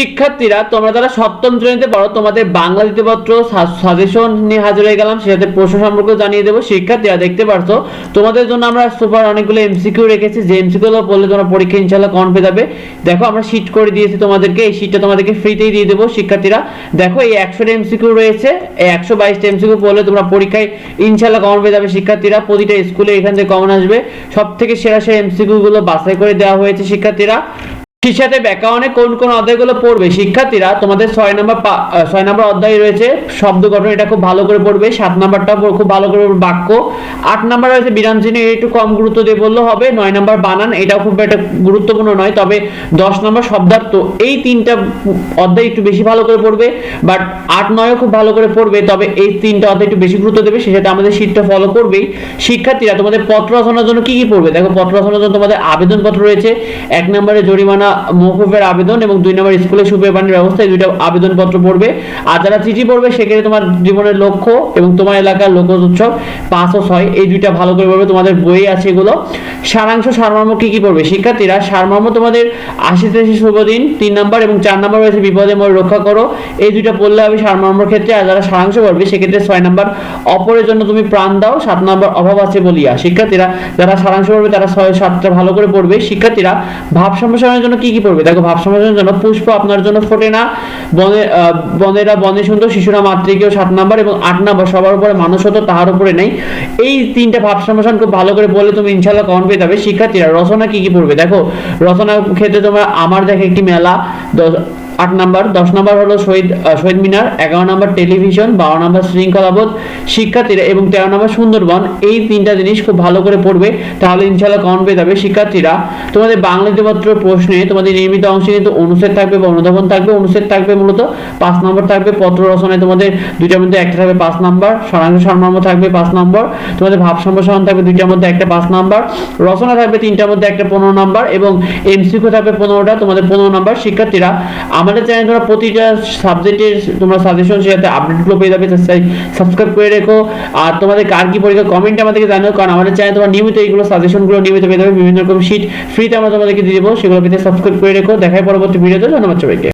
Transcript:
শিক্ষার্থীরা, তোমরা যারা সপ্তম শ্রেণীতে পড়ো, তোমাদের বাংলা দ্বিতীয়পত্র সাজেশন নিয়ে হাজির হয়ে গেলাম, সেটাতে প্রশ্ন সম্পর্কে জানিয়ে দেবো। শিক্ষার্থীরা, দেখতে পারছ? তোমাদের জন্য আমরা সুপার অনেকগুলো এমসিকিউ রেখেছি। যে এমসিকিউ গুলো পড়লে তোমরা পরীক্ষা ইনশাল্লাহ কন পেয়ে যাবে। দেখো, আমরা শীট করে দিয়েছি তোমাদেরকে। এই শীটটা তোমাদেরকে ফ্রিতেই দিয়ে দেবো, শিক্ষার্থীরা। দেখো, এই একশোটা এমসিকিউ রয়েছে। এই একশো বাইশটা এমসিকিউ পড়লে তোমরা পরীক্ষায় ইনশাল্লাহ কমন পেয়ে যাবে, শিক্ষার্থীরা। প্রতিটা স্কুলে এখান থেকে কমন আসবে। সব থেকে সেরা সেরা এমসিকিউ গুলো বাছাই করে দেওয়া হয়েছে, শিক্ষার্থীরা। সাথে ব্যাকরণে কোন কোন অধ্যায়গুলো পড়বে? শিক্ষার্থীরা, তোমাদের ছয় নম্বর ছয় নম্বর অধ্যায় রয়েছে শব্দ গঠন, এটা খুব ভালো করে পড়বে। সাত নাম্বারটা খুব ভালো করে বাক্য। আট নাম্বার রয়েছে, বিরাম চিহ্ন একটু কম গুরুত্ব দিয়ে বললেও হবে। নয় নাম্বার বানান, এটাও খুব একটা গুরুত্বপূর্ণ নয়, তবে দশ নম্বর শব্দার্থ, এই তিনটা অধ্যায় একটু বেশি ভালো করে পড়বে, বাট আট নয়ও খুব ভালো করে পড়বে, তবে এই তিনটা অধ্যায় একটু বেশি গুরুত্ব দেবে, সেটা আমাদের শীটটা ফলো করবেই। শিক্ষার্থীরা, তোমাদের পত্র রচনার জন্য কি কি পড়বে? দেখো পত্র রচনার জন্য তোমাদের আবেদনপত্র রয়েছে, এক নম্বরে জরিমানা মৌকুফের আবেদন এবং দুই নম্বর স্কুলে সুপে পানির ব্যবস্থা, এই দুইটা আবেদনপত্র পড়বে। আর যারা চিঠি পড়বে, সেক্ষেত্রে তোমার জীবনের লক্ষ্য এবং তোমার এলাকার লোক উৎসব পাঁচ ও ছয়, এই দুইটা ভালো করে পড়বে, তোমাদের বই আছে এগুলো। সারাংশ সারমর্ম কি কি পড়বে? শিক্ষার্থীরা সারমর্ম তোমাদের আশি তেশি শুভ দিন, তিন নম্বর এবং চার নম্বর রয়েছে বিপদে মোর রক্ষা করো। এই দুইটা পড়লে হবে সারমর্মর ক্ষেত্রে, আর যারা সারাংশ পড়বে, সেক্ষেত্রে ছয় নম্বর অপরের জন্য তুমি প্রাণ দাও, সাত নম্বর অভাব আছে বলিয়া। শিক্ষার্থীরা যারা সারাংশ পড়বে, তারা ছয় সাতটা ভালো করে পড়বে। শিক্ষার্থীরা ভাব সম্প্রসারণের জন্য কি কি পড়বে? দেখো ভাব সমাসের জন্য পুষ্প আপনার জন্য ফোটে না। বনে বনেরা বনে সুন্দর, শিশুরা মাতৃকেও সাত নাম্বার এবং আট নাম্বার, সবার উপরে মানুষ হতো তাহার উপরে নেই। এই তিনটা ভাব সম্প্রসারণ খুব ভালো করে বলে তুমি ইনশাল্লাহ কমন পেয়ে যাবে। শিক্ষার্থীরা, রচনা কি কি পড়বে? দেখো, রচনা ক্ষেত্রে তোমার আমার দেখে একটি মেলা আট নাম্বার, দশ নাম্বার হলো শহীদ শহীদ মিনার, এগারো নাম্বার টেলিভিশন, বারো নাম্বার শৃঙ্খলাবোধ, শিক্ষার্থীরা এবং তেরো নাম্বার সুন্দরবন, এই তিনটা জিনিস খুব ভালো করে পড়বে, তাহলে ইনশাল্লাহ কমন পেয়ে যাবে শিক্ষার্থীরা। তোমাদের বাংলা পত্র প্রশ্নে তোমাদের নিয়মিত অংশে কিন্তু অনুচ্ছেদ থাকবে বা অনুধাবন থাকবে, অনুচ্ছেদ থাকবে মূলত, পাঁচ নম্বর থাকবে পত্র রচনায় তোমাদের দুইটার মধ্যে একটা থাকবে পাঁচ নাম্বার সারাংশ সারমর্ম থাকবে পাঁচ নম্বর, তোমাদের ভাব সম্প্রসারণ থাকবে দুইটার মধ্যে একটা পাঁচ নাম্বার, রচনা থাকবে তিনটার মধ্যে একটা পনেরো নাম্বার এবং এমসিকিউ থাকবে পনেরোটা, তোমাদের পনেরো নাম্বার শিক্ষার্থীরা। আমাদের চ্যানেল তোমরা প্রতিটা সাবজেক্টের তোমরা সাজেশন সেটাতে আপডেটগুলো পেয়ে যাবে সাবস্ক্রাইব করে রেখো। আর তোমাদের কার কি পরীক্ষা কমেন্ট আমাদেরকে জানাও, কারণ আমাদের চ্যানেল তোমরা নিয়মিত এইগুলো সাজেশনগুলো নিয়মিত পেয়ে যাবে, বিভিন্ন রকম শিট ফ্রিতে আমরা তোমাদেরকে দিয়ে দেবো, সেগুলো পেতে সাবস্ক্রাইব করে রেখো। দেখাই পরবর্তী ভিডিওতে ধন্যবাদ সবাইকে।